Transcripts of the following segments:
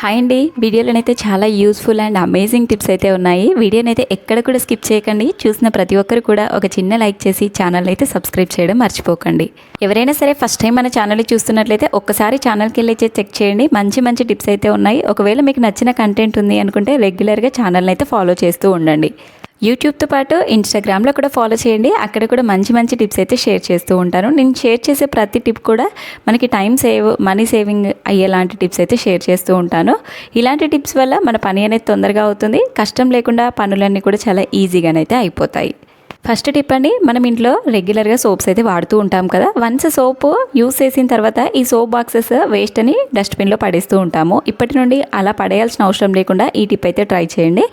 Hi అండి. వీడియోలోనైతే చాలా useful and amazing tips అయితే ఉన్నాయి. వీడియోని అయితే ఎక్కడ కూడా స్కిప్ చేయకండి. చూసిన ప్రతి ఒక్కరు కూడా ఒక చిన్న లైక్ చేసి ఛానల్ అయితే సబ్స్క్రైబ్ చేయడం మర్చిపోకండి. ఎవరైనా సరే ఫస్ట్ టైం మన ఛానల్ చూస్తున్నట్లయితే ఒక్కసారి ఛానల్కి వెళ్ళి అయితే చెక్ చేయండి. మంచి మంచి టిప్స్ అయితే ఉన్నాయి. ఒకవేళ మీకు నచ్చిన కంటెంట్ ఉంది అనుకుంటే రెగ్యులర్గా ఛానల్ని అయితే ఫాలో చేస్తూ ఉండండి. యూట్యూబ్తో పాటు ఇన్స్టాగ్రామ్లో కూడా ఫాలో చేయండి. అక్కడ కూడా మంచి మంచి టిప్స్ అయితే షేర్ చేస్తూ ఉంటాను. నేను షేర్ చేసే ప్రతి టిప్ కూడా మనకి టైం సేవ్ మనీ సేవింగ్ అయ్యేలాంటి టిప్స్ అయితే షేర్ చేస్తూ ఉంటాను. ఇలాంటి టిప్స్ వల్ల మన పని అనేది తొందరగా అవుతుంది. కష్టం లేకుండా పనులన్నీ కూడా చాలా ఈజీగానైతే అయిపోతాయి. ఫస్ట్ టిప్ అండి మనం ఇంట్లో రెగ్యులర్గా సోప్స్ అయితే వాడుతూ ఉంటాం కదా. వన్స్ సోప్ యూస్ చేసిన తర్వాత ఈ సోప్ బాక్సెస్ వేస్ట్ అని డస్ట్బిన్లో పడేస్తూ ఉంటాము. ఇప్పటి నుండి అలా పడేయాల్సిన అవసరం లేకుండా ఈ టిప్ అయితే ట్రై చేయండి.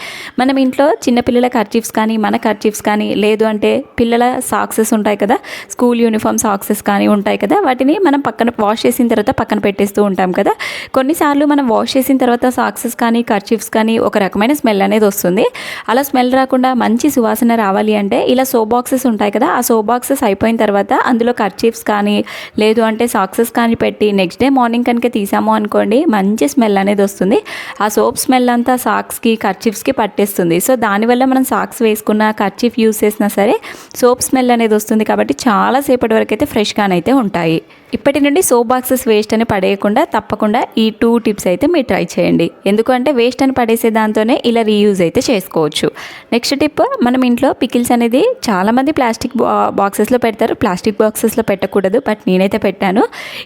మనం ఇంట్లో చిన్నపిల్లల కర్చీఫ్స్ కానీ మన కర్చీఫ్స్ కానీ లేదు అంటే పిల్లల సాక్సెస్ ఉంటాయి కదా స్కూల్ యూనిఫామ్ సాక్సెస్ కానీ ఉంటాయి కదా వాటిని మనం పక్కన వాష్ చేసిన తర్వాత పక్కన పెట్టేస్తూ ఉంటాం కదా. కొన్నిసార్లు మనం వాష్ చేసిన తర్వాత సాక్సెస్ కానీ కర్చీఫ్స్ కానీ ఒక రకమైన స్మెల్ అనేది వస్తుంది. అలా స్మెల్ రాకుండా మంచి సువాసన రావాలి అంటే ఇలా సోప్ బాక్సెస్ ఉంటాయి కదా ఆ సోప్ బాక్సెస్ అయిపోయిన తర్వాత అందులో కర్చీఫ్స్ కానీ లేదు అంటే సాక్సెస్ కానీ పెట్టి నెక్స్ట్ డే మార్నింగ్ కనుక తీసాము అనుకోండి మంచి స్మెల్ అనేది వస్తుంది. ఆ సోప్ స్మెల్ అంతా సాక్స్కి కర్చీఫ్స్కి పట్టేస్తుంది. సో దానివల్ల మనం సాక్స్ వేసుకున్న కర్చీఫ్ యూస్ చేసినా సరే సోప్ స్మెల్ అనేది వస్తుంది కాబట్టి చాలా సేపటి వరకు అయితే ఫ్రెష్గానైతే ఉంటాయి. ఇప్పటి నుండి సోప్ బాక్సెస్ వేస్ట్ అని పడేయకుండా తప్పకుండా ఈ టూ టిప్స్ అయితే మీరు ట్రై చేయండి. ఎందుకంటే వేస్ట్ అని పడేసే దాంతోనే ఇలా రీయూజ్ అయితే చేసుకోవచ్చు. నెక్స్ట్ టిప్ మనం ఇంట్లో పికిల్స్ అనేది చాలామంది ప్లాస్టిక్ బా బాక్సెస్లో పెడతారు. ప్లాస్టిక్ బాక్సెస్లో పెట్టకూడదు బట్ నేనైతే పెట్టాను.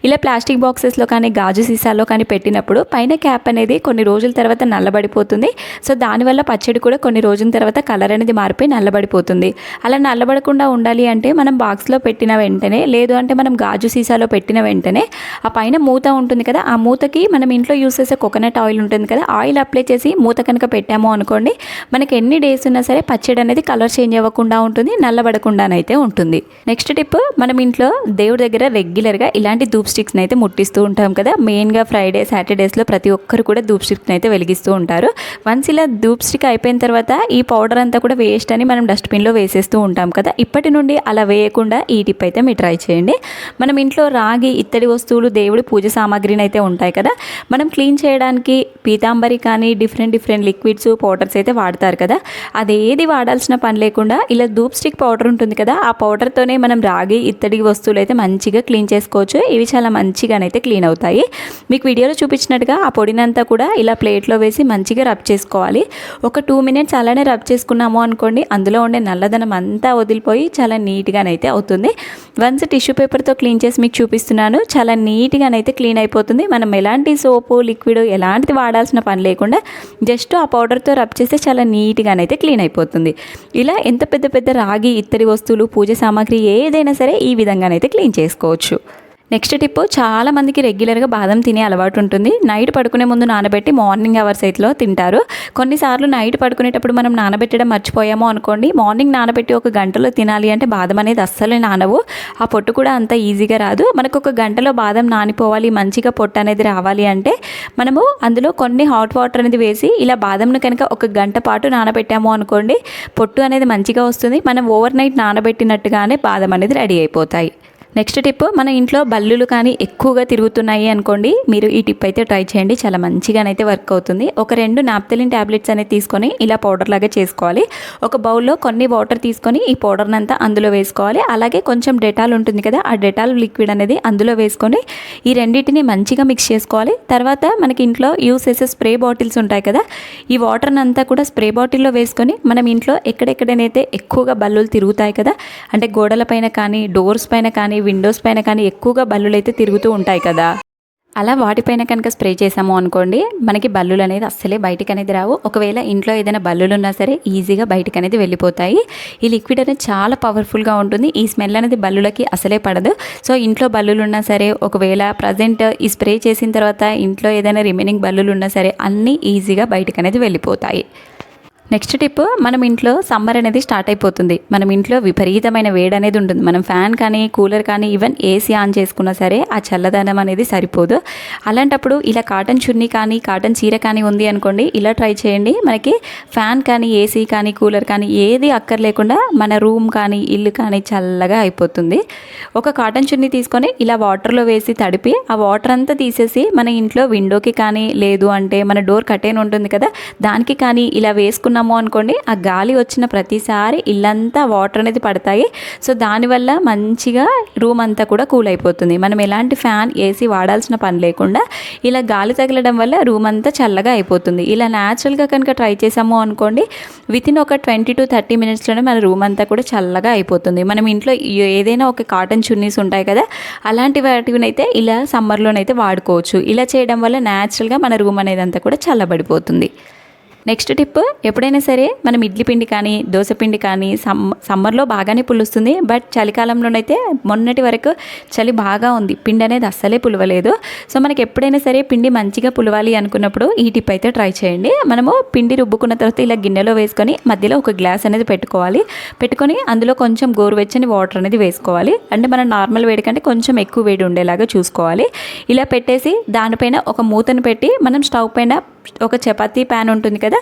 ఇలా ప్లాస్టిక్ బాక్సెస్లో కానీ గాజు సీసాలో కానీ పెట్టినప్పుడు పైన క్యాప్ అనేది కొన్ని రోజుల తర్వాత నల్లబడిపోతుంది. సో దానివల్ల పచ్చడి కూడా కొన్ని రోజుల తర్వాత కలర్ అనేది మారిపోయి నల్లబడిపోతుంది. అలా నల్లబడకుండా ఉండాలి అంటే మనం బాక్స్లో పెట్టిన వెంటనే లేదు అంటే మనం గాజు సీసాలో పెట్టిన వెంటనే ఆ పైన మూత ఉంటుంది కదా ఆ మూతకి మనం ఇంట్లో యూస్ చేసే కోకోనట్ ఆయిల్ ఉంటుంది కదా ఆయిల్ అప్లై చేసి మూత కనుక పెట్టాము అనుకోండి మనకి ఎన్ని డేస్ ఉన్నా సరే పచ్చడి అనేది కలర్ చేంజ్ అవ్వకుండా ఉంటుంది నల్లబడకుండానైతే ఉంటుంది. నెక్స్ట్ టిప్ మనం ఇంట్లో దేవుడి దగ్గర రెగ్యులర్గా ఇలాంటి ధూప్ స్టిక్స్ని అయితే ముట్టిస్తూ ఉంటాం కదా. మెయిన్గా ఫ్రైడే సాటర్డేస్లో ప్రతి ఒక్కరు కూడా ధూప్ స్టిక్స్ని అయితే వెలిగిస్తూ ఉంటారు. వన్స్ ఇలా ధూప్ స్టిక్ అయిపోయిన తర్వాత ఈ పౌడర్ అంతా కూడా వేస్ట్ అని మనం డస్ట్బిన్లో వేసేస్తూ ఉంటాం కదా. ఇప్పటి నుండి అలా వేయకుండా ఈ టిప్ అయితే మీరు ట్రై చేయండి. మనం ఇంట్లో రాగి ఇత్తడి వస్తువులు దేవుడి పూజ సామాగ్రిని అయితే ఉంటాయి కదా. మనం క్లీన్ చేయడానికి పీతాంబరి కానీ డిఫరెంట్ డిఫరెంట్ లిక్విడ్స్ పౌడర్స్ అయితే వాడతారు కదా. అది ఏది వాడాల్సిన పని లేకుండా ఇలా ధూప్ స్టిక్ పౌడర్ ఉంటుంది కదా ఆ పౌడర్తోనే మనం రాగి ఇత్తడి వస్తువులు అయితే మంచిగా క్లీన్ చేసుకోవచ్చు. ఇవి చాలా మంచిగానైతే క్లీన్ అవుతాయి. మీకు వీడియోలో చూపించినట్టుగా ఆ పొడినంతా కూడా ఇలా ప్లేట్లో వేసి మంచిగా రబ్ చేసుకోవాలి. ఒక టూ మినిట్స్ అలానే రబ్ చేసుకున్నాము అనుకోండి అందులో ఉండే నల్లదనం అంతా వదిలిపోయి చాలా నీట్గానైతే అవుతుంది. వన్స్ టిష్యూ పేపర్తో క్లీన్ చేసి మీకు చూపిస్తున్నాను. చాలా నీట్గానైతే క్లీన్ అయిపోతుంది. మనం ఎలాంటి సోపు లిక్విడ్ ఎలాంటిది వాడాల్సిన పని లేకుండా జస్ట్ ఆ పౌడర్తో రబ్ చేస్తే చాలా నీట్గానైతే క్లీన్ అయిపోతుంది. ఇలా ఎంత పెద్ద పెద్ద రాగి ఇత్తడి వస్తువులు పూజ సామాగ్రి ఏదైనా సరే ఈ విధంగానైతే క్లీన్ చేసుకోవచ్చు. నెక్స్ట్ టిప్ చాలా మందికి రెగ్యులర్గా బాదం తినే అలవాటు ఉంటుంది. నైట్ పడుకునే ముందు నానబెట్టి మార్నింగ్ అవర్స్ అయితే తింటారు. కొన్నిసార్లు నైట్ పడుకునేటప్పుడు మనం నానబెట్టడం మర్చిపోయాము అనుకోండి. మార్నింగ్ నానబెట్టి ఒక గంటలో తినాలి అంటే బాదం అనేది అస్సలు నానవు. ఆ పొట్టు కూడా అంత ఈజీగా రాదు. మనకు ఒక గంటలో బాదం నానిపోవాలి మంచిగా పొట్టు అనేది రావాలి అంటే మనము అందులో కొన్ని హాట్ వాటర్ అనేది వేసి ఇలా బాదంను కనుక ఒక గంట పాటు నానబెట్టాము అనుకోండి పొట్టు అనేది మంచిగా వస్తుంది. మనం ఓవర్ నైట్ నానబెట్టినట్టుగానే బాదం అనేది రెడీ అయిపోతాయి. నెక్స్ట్ టిప్ మన ఇంట్లో బల్లులు కానీ ఎక్కువగా తిరుగుతున్నాయి అనుకోండి మీరు ఈ టిప్ అయితే ట్రై చేయండి. చాలా మంచిగానైతే వర్క్ అవుతుంది. ఒక రెండు నాప్తలిన్ ట్యాబ్లెట్స్ అనేది తీసుకొని ఇలా పౌడర్ లాగా చేసుకోవాలి. ఒక బౌల్లో కొన్ని వాటర్ తీసుకొని ఈ పౌడర్ని అంతా అందులో వేసుకోవాలి. అలాగే కొంచెం డెటాల్ ఉంటుంది కదా ఆ డెటాల్ లిక్విడ్ అనేది అందులో వేసుకొని ఈ రెండింటిని మంచిగా మిక్స్ చేసుకోవాలి. తర్వాత మనకి ఇంట్లో యూస్ చేసే స్ప్రే బాటిల్స్ ఉంటాయి కదా ఈ వాటర్ని అంతా కూడా స్ప్రే బాటిల్లో వేసుకొని మనం ఇంట్లో ఎక్కడెక్కడనైతే ఎక్కువగా బల్లులు తిరుగుతాయి కదా అంటే గోడల పైన కానీ డోర్స్ పైన కానీ విండోస్ పైన కానీ ఎక్కువగా బల్లులు అయితే తిరుగుతూ ఉంటాయి కదా. అలా వాటిపైన కనుక స్ప్రే చేసాము అనుకోండి మనకి బల్లులు అనేది అస్సలే బయటికి అనేది రావు. ఒకవేళ ఇంట్లో ఏదైనా బల్లులు ఉన్నా సరే ఈజీగా బయటికి అనేది వెళ్ళిపోతాయి. ఈ లిక్విడ్ అనేది చాలా పవర్ఫుల్గా ఉంటుంది. ఈ స్మెల్ అనేది బల్లులకి అసలే పడదు. సో ఇంట్లో బల్లులు ఉన్నా సరే ఒకవేళ ప్రజెంట్ ఈ స్ప్రే చేసిన తర్వాత ఇంట్లో ఏదైనా రిమైనింగ్ బల్లులు ఉన్నా సరే అన్నీ ఈజీగా బయటకు అనేది వెళ్ళిపోతాయి. నెక్స్ట్ టిప్ మనం ఇంట్లో సమ్మర్ అనేది స్టార్ట్ అయిపోతుంది. మనం ఇంట్లో విపరీతమైన వేడి అనేది ఉంటుంది. మనం ఫ్యాన్ కానీ కూలర్ కానీ ఈవెన్ ఏసీ ఆన్ చేసుకున్నా సరే ఆ చల్లదనం అనేది సరిపోదు. అలాంటప్పుడు ఇలా కాటన్ చున్నీ కానీ కాటన్ చీర కానీ ఉంది అనుకోండి ఇలా ట్రై చేయండి. మనకి ఫ్యాన్ కానీ ఏసీ కానీ కూలర్ కానీ ఏది అక్కర్లేకుండా మన రూమ్ కానీ ఇల్లు కానీ చల్లగా అయిపోతుంది. ఒక కాటన్ చున్నీ తీసుకొని ఇలా వాటర్లో వేసి తడిపి ఆ వాటర్ అంతా తీసేసి మన ఇంట్లో విండోకి కానీ లేదు అంటే మన డోర్ కట్టేన్ ఉంటుంది కదా దానికి కానీ ఇలా వేసుకున్న వేసుకున్నాము అనుకోండి ఆ గాలి వచ్చిన ప్రతిసారి ఇల్లంతా వాటర్ అనేది పడతాయి. సో దానివల్ల మంచిగా రూమ్ అంతా కూడా కూల్ అయిపోతుంది. మనం ఎలాంటి ఫ్యాన్ ఏసీ వాడాల్సిన పని లేకుండా ఇలా గాలి తగలడం వల్ల రూమ్ అంతా చల్లగా అయిపోతుంది. ఇలా న్యాచురల్గా కనుక ట్రై చేసాము అనుకోండి విత్ ఇన్ ఒక ట్వంటీ టు థర్టీ మినిట్స్లోనే మన రూమ్ అంతా కూడా చల్లగా అయిపోతుంది. మనం ఇంట్లో ఏదైనా ఒక కాటన్ చున్నీస్ ఉంటాయి కదా అలాంటి వాటినైతే ఇలా సమ్మర్లోనైతే వాడుకోవచ్చు. ఇలా చేయడం వల్ల న్యాచురల్గా మన రూమ్ అనేది అంతా కూడా చల్లబడిపోతుంది. నెక్స్ట్ టిప్ ఎప్పుడైనా సరే మనం ఇడ్లీ పిండి కానీ దోశ పిండి కానీ సమ్ సమ్మర్లో బాగానే పులుస్తుంది. బట్ చలికాలంలోనైతే మొన్నటి వరకు చలి బాగా ఉంది. పిండి అనేది అస్సలే పులవలేదు. సో మనకి ఎప్పుడైనా సరే పిండి మంచిగా పులవాలి అనుకున్నప్పుడు ఈ టిప్ అయితే ట్రై చేయండి. మనము పిండి రుబ్బుకున్న తర్వాత ఇలా గిన్నెలో వేసుకొని మధ్యలో ఒక గ్లాస్ అనేది పెట్టుకోవాలి. పెట్టుకొని అందులో కొంచెం గోరువెచ్చని వాటర్ అనేది వేసుకోవాలి. అంటే మనం నార్మల్ వేడి కంటే కొంచెం ఎక్కువ వేడి ఉండేలాగా చూసుకోవాలి. ఇలా పెట్టేసి దానిపైన ఒక మూతను పెట్టి మనం స్టవ్ పైన ఒక చపాతీ ప్యాన్ ఉంటుంది కదా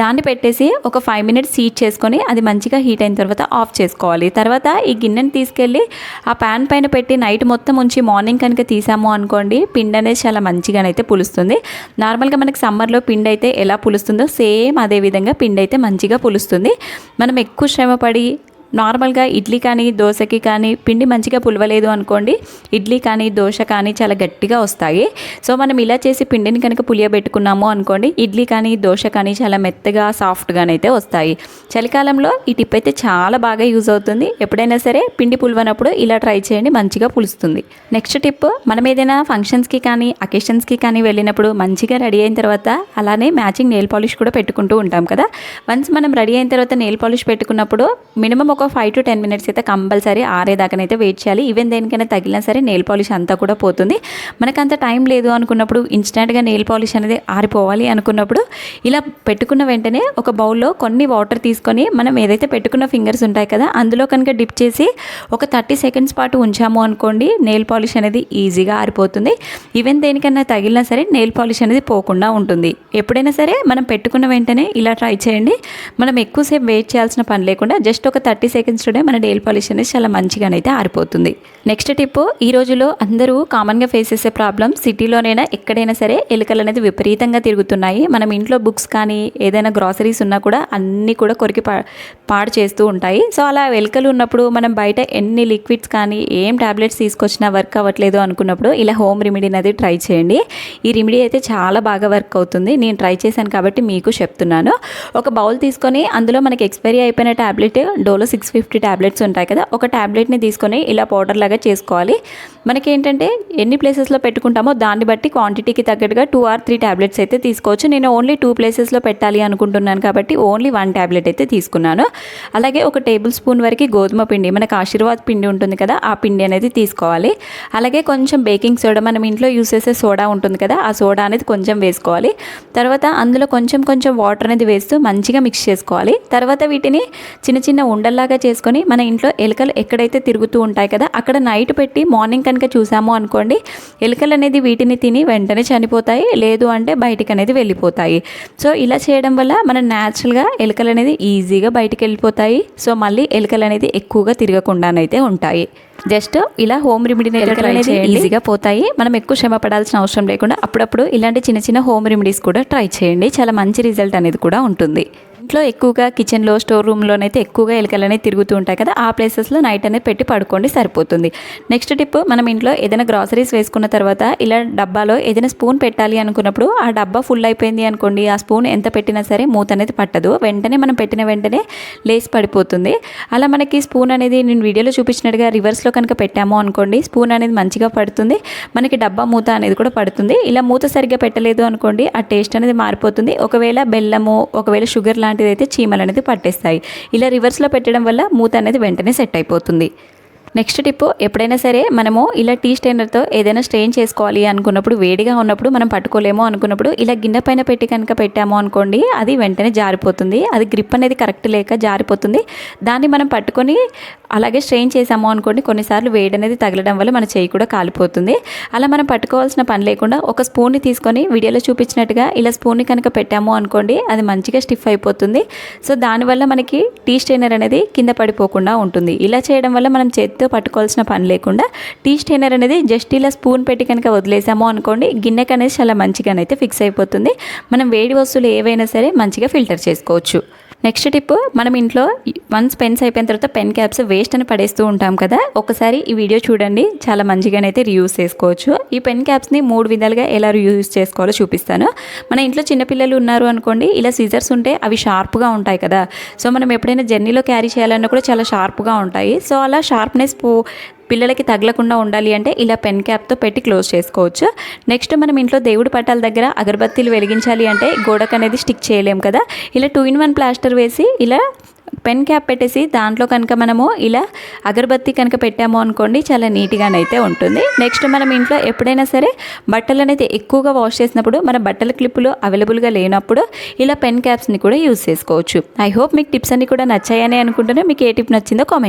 దాన్ని పెట్టేసి ఒక ఫైవ్ మినిట్స్ హీట్ చేసుకొని అది మంచిగా హీట్ అయిన తర్వాత ఆఫ్ చేసుకోవాలి. తర్వాత ఈ గిన్నెని తీసుకెళ్ళి ఆ ప్యాన్ పైన పెట్టి నైట్ మొత్తం ఉంచి మార్నింగ్ కనుక తీసాము అనుకోండి పిండి అనేది చాలా మంచిగానైతే పులుస్తుంది. నార్మల్గా మనకి సమ్మర్లో పిండి అయితే ఎలా పులుస్తుందో సేమ్ అదే విధంగా పిండి అయితే మంచిగా పులుస్తుంది. మనం ఎక్కువ శ్రమపడి నార్మల్గా ఇడ్లీ కానీ దోశకి కానీ పిండి మంచిగా పులవలేదు అనుకోండి ఇడ్లీ కానీ దోశ కానీ చాలా గట్టిగా వస్తాయి. సో మనం ఇలా చేసి పిండిని కనుక పులియబెట్టుకున్నాము అనుకోండి ఇడ్లీ కానీ దోశ కానీ చాలా మెత్తగా సాఫ్ట్గానైతే వస్తాయి. చలికాలంలో ఈ టిప్ అయితే చాలా బాగా యూజ్ అవుతుంది. ఎప్పుడైనా సరే పిండి పులివనప్పుడు ఇలా ట్రై చేయండి మంచిగా పులుస్తుంది. నెక్స్ట్ టిప్ మనం ఏదైనా ఫంక్షన్స్కి కానీ అకేషన్స్కి కానీ వెళ్ళినప్పుడు మంచిగా రెడీ అయిన తర్వాత అలానే మ్యాచింగ్ నెయిల్ పాలిష్ కూడా పెట్టుకుంటూ ఉంటాం కదా. వన్స్ మనం రెడీ అయిన తర్వాత నెయిల్ పాలిష్ పెట్టుకున్నప్పుడు మినిమం ఒక ఒక ఫైవ్ టు టెన్ మినిట్స్ అయితే కంపల్సరీ ఆరేదాకానైతే వెయిట్ చేయాలి. ఈవెన్ దేనికైనా తగిలినా సరే నెయిల్ పాలిష్ అంతా కూడా పోతుంది. మనకంత టైం లేదు అనుకున్నప్పుడు ఇన్స్టెంట్గా నెయిల్ పాలిష్ అనేది ఆరిపోవాలి అనుకున్నప్పుడు ఇలా పెట్టుకున్న వెంటనే ఒక బౌల్లో కొన్ని వాటర్ తీసుకొని మనం ఏదైతే పెట్టుకున్న ఫింగర్స్ ఉంటాయి కదా అందులో కనుక డిప్ చేసి ఒక థర్టీ సెకండ్స్ పాటు ఉంచాము అనుకోండి నెయిల్ పాలిష్ అనేది ఈజీగా ఆరిపోతుంది. ఈవెన్ దేనికన్నా తగిలినా సరే నెయిల్ పాలిష్ అనేది పోకుండా ఉంటుంది. ఎప్పుడైనా సరే మనం పెట్టుకున్న వెంటనే ఇలా ట్రై చేయండి. మనం ఎక్కువసేపు వెయిట్ చేయాల్సిన పని లేకుండా జస్ట్ ఒక థర్టీ సెకండ్స్లోనే మన నెయిల్ పాలిష్ అనేది చాలా మంచిగానైతే ఆరిపోతుంది. నెక్స్ట్ టిప్ ఈ రోజులో అందరూ కామన్గా ఫేస్ చేసే ప్రాబ్లం సిటీలోనైనా ఎక్కడైనా సరే ఎలుకలు అనేది విపరీతంగా తిరుగుతున్నాయి. మనం ఇంట్లో బుక్స్ కానీ ఏదైనా గ్రాసరీస్ ఉన్నా కూడా అన్నీ కూడా కొరికి పా పాడు చేస్తూ ఉంటాయి. సో అలా ఎలుకలు ఉన్నప్పుడు మనం బయట ఎన్ని లిక్విడ్స్ కానీ ఏం టాబ్లెట్స్ తీసుకొచ్చినా వర్క్ అవ్వట్లేదు అనుకున్నప్పుడు ఇలా హోమ్ రెమెడీ అనేది ట్రై చేయండి. ఈ రెమెడీ అయితే చాలా బాగా వర్క్ అవుతుంది. నేను ట్రై చేశాను కాబట్టి మీకు చెప్తున్నాను. ఒక బౌల్ తీసుకొని అందులో మనకి ఎక్స్పైరీ అయిపోయిన tablet Dolo six fifty tablets ఉంటాయి కదా ఒక టాబ్లెట్ని తీసుకొని ఇలా పౌడర్ లాగా చేసుకోవాలి. మనకి ఏంటంటే ఎన్ని ప్లేసెస్లో పెట్టుకుంటామో దాన్ని బట్టి క్వాంటిటీకి తగ్గట్టుగా టూ ఆర్ త్రీ టాబ్లెట్స్ అయితే తీసుకోవచ్చు. నేను ఓన్లీ టూ ప్లేసెస్లో పెట్టాలి అనుకుంటున్నాను కాబట్టి ఓన్లీ వన్ టాబ్లెట్ అయితే తీసుకున్నాను. అలాగే ఒక టేబుల్ స్పూన్ వరకు గోధుమ పిండి మనకు ఆశీర్వాద్ పిండి ఉంటుంది కదా ఆ పిండి అనేది తీసుకోవాలి. అలాగే కొంచెం బేకింగ్ సోడా మనం ఇంట్లో యూస్ చేసే సోడా ఉంటుంది కదా ఆ సోడా అనేది కొంచెం వేసుకోవాలి. తర్వాత అందులో కొంచెం కొంచెం వాటర్ అనేది వేస్తూ మంచిగా మిక్స్ చేసుకోవాలి. తర్వాత వీటిని చిన్న చిన్న ఉండల్లాగా చేసుకొని మన ఇంట్లో ఎలుకలు ఎక్కడైతే తిరుగుతూ ఉంటాయి కదా అక్కడ నైట్ పెట్టి మార్నింగ్ కనుక చూసాము అనుకోండి ఎలుకలు అనేది వీటిని తిని వెంటనే చనిపోతాయి లేదు అంటే బయటికి అనేది వెళ్ళిపోతాయి. సో ఇలా చేయడం వల్ల మనం న్యాచురల్గా ఎలుకలు అనేది ఈజీగా బయటికి వెళ్ళిపోతాయి. సో మళ్ళీ ఎలుకలు అనేది ఎక్కువగా తిరగకుండానైతే ఉంటాయి. జస్ట్ ఇలా హోమ్ రెమెడీ అనేది ఈజీగా పోతాయి. మనం ఎక్కువ శ్రమ పడాల్సిన అవసరం లేకుండా అప్పుడప్పుడు ఇలాంటి చిన్న చిన్న హోమ్ రెమెడీస్ కూడా ట్రై చేయండి. చాలా మంచి రిజల్ట్ అనేది కూడా ఉంటుంది. ఇంట్లో ఎక్కువగా కిచెన్లో స్టోర్ రూమ్లోనైతే ఎక్కువగా ఎలుకలు అనేవి తిరుగుతూ ఉంటాయి కదా ఆ ప్లేసెస్లో నైట్ అనేది పెట్టి పడుకోండి సరిపోతుంది. నెక్స్ట్ టిప్ మనం ఇంట్లో ఏదైనా గ్రాసరీస్ వేసుకున్న తర్వాత ఇలా డబ్బాలో ఏదైనా స్పూన్ పెట్టాలి అనుకున్నప్పుడు ఆ డబ్బా ఫుల్ అయిపోయింది అనుకోండి ఆ స్పూన్ ఎంత పెట్టినా సరే మూత అనేది పట్టదు. వెంటనే మనం పెట్టిన వెంటనే లేస్ పడిపోతుంది. అలా మనకి స్పూన్ అనేది నేను వీడియోలో చూపించినట్టుగా రివర్స్లో కనుక పెట్టాము అనుకోండి స్పూన్ అనేది మంచిగా పడుతుంది. మనకి డబ్బా మూత అనేది కూడా పడుతుంది. ఇలా మూత సరిగ్గా పెట్టలేదు అనుకోండి ఆ టేస్ట్ అనేది మారిపోతుంది. ఒకవేళ బెల్లము ఒకవేళ షుగర్ లాంటి అయితే చీమలు అనేది పట్టేస్తాయి. ఇలా రివర్స్లో పెట్టడం వల్ల మూత అనేది వెంటనే సెట్ అయిపోతుంది. నెక్స్ట్ టిప్ ఎప్పుడైనా సరే మనము ఇలా టీ స్టైనర్తో ఏదైనా స్ట్రెయిన్ చేసుకోవాలి అనుకున్నప్పుడు వేడిగా ఉన్నప్పుడు మనం పట్టుకోలేము అనుకున్నప్పుడు ఇలా గిన్నె పైన పెట్టి కనుక పెట్టాము అనుకోండి అది వెంటనే జారిపోతుంది. అది గ్రిప్ అనేది కరెక్ట్ లేక జారిపోతుంది. దాన్ని మనం పట్టుకొని అలాగే స్ట్రెయిన్ చేసాము అనుకోండి కొన్నిసార్లు వేడి అనేది తగలడం వల్ల మన చేయి కూడా కాలిపోతుంది. అలా మనం పట్టుకోవాల్సిన పని లేకుండా ఒక స్పూన్ని తీసుకొని వీడియోలో చూపించినట్టుగా ఇలా స్పూన్ని కనుక పెట్టాము అనుకోండి అది మంచిగా స్టిఫ్ అయిపోతుంది. సో దానివల్ల మనకి టీ స్టైనర్ అనేది కింద పడిపోకుండా ఉంటుంది. ఇలా చేయడం వల్ల మనం చేతితో పట్టుకోవాల్సిన పని లేకుండా టీ స్టైనర్ అనేది జస్ట్ ఇలా స్పూన్ పెట్టి కనుక వదిలేసాము అనుకోండి గిన్నెకి అనేది చాలా మంచిగానైతే ఫిక్స్ అయిపోతుంది. మనం వేడి వస్తువులు ఏవైనా సరే మంచిగా ఫిల్టర్ చేసుకోవచ్చు. నెక్స్ట్ టిప్ మనం ఇంట్లో వన్స్ పెన్స్ అయిపోయిన తర్వాత పెన్ క్యాప్స్ వేస్ట్ అని పడేస్తూ ఉంటాం కదా ఒకసారి ఈ వీడియో చూడండి. చాలా మంచిగానైతే రియూజ్ చేసుకోవచ్చు. ఈ పెన్ క్యాప్స్ని మూడు విధాలుగా ఎలా రియూజ్ చేసుకోవాలో చూపిస్తాను. మన ఇంట్లో చిన్నపిల్లలు ఉన్నారు అనుకోండి ఇలా సీజర్స్ ఉంటే అవి షార్ప్గా ఉంటాయి కదా. సో మనం ఎప్పుడైనా జర్నీలో క్యారీ చేయాలన్నా కూడా చాలా షార్ప్గా ఉంటాయి. సో అలా షార్ప్నెస్ పో పిల్లలకి తగలకుండా ఉండాలి అంటే ఇలా పెన్ క్యాప్తో పెట్టి క్లోజ్ చేసుకోవచ్చు. నెక్స్ట్ మనం ఇంట్లో దేవుడి పట్టాల దగ్గర అగరబత్తీలు వెలిగించాలి అంటే గోడకు అనేది స్టిక్ చేయలేం కదా. ఇలా టూ ఇన్ వన్ ప్లాస్టర్ వేసి ఇలా పెన్ క్యాప్ పెట్టేసి దాంట్లో కనుక మనము ఇలా అగరబత్తి కనుక పెట్టాము అనుకోండి చాలా నీట్గానైతే ఉంటుంది. నెక్స్ట్ మనం ఇంట్లో ఎప్పుడైనా సరే బట్టలు అనేది ఎక్కువగా వాష్ చేసినప్పుడు మన బట్టల క్లిప్పులు అవైలబుల్గా లేనప్పుడు ఇలా పెన్ క్యాప్స్ని కూడా యూస్ చేసుకోవచ్చు. ఐ హోప్ మీకు టిప్స్ అన్ని కూడా నచ్చాయని అనుకుంటున్నా. మీకు ఏ టిప్ నచ్చిందో కామెంట్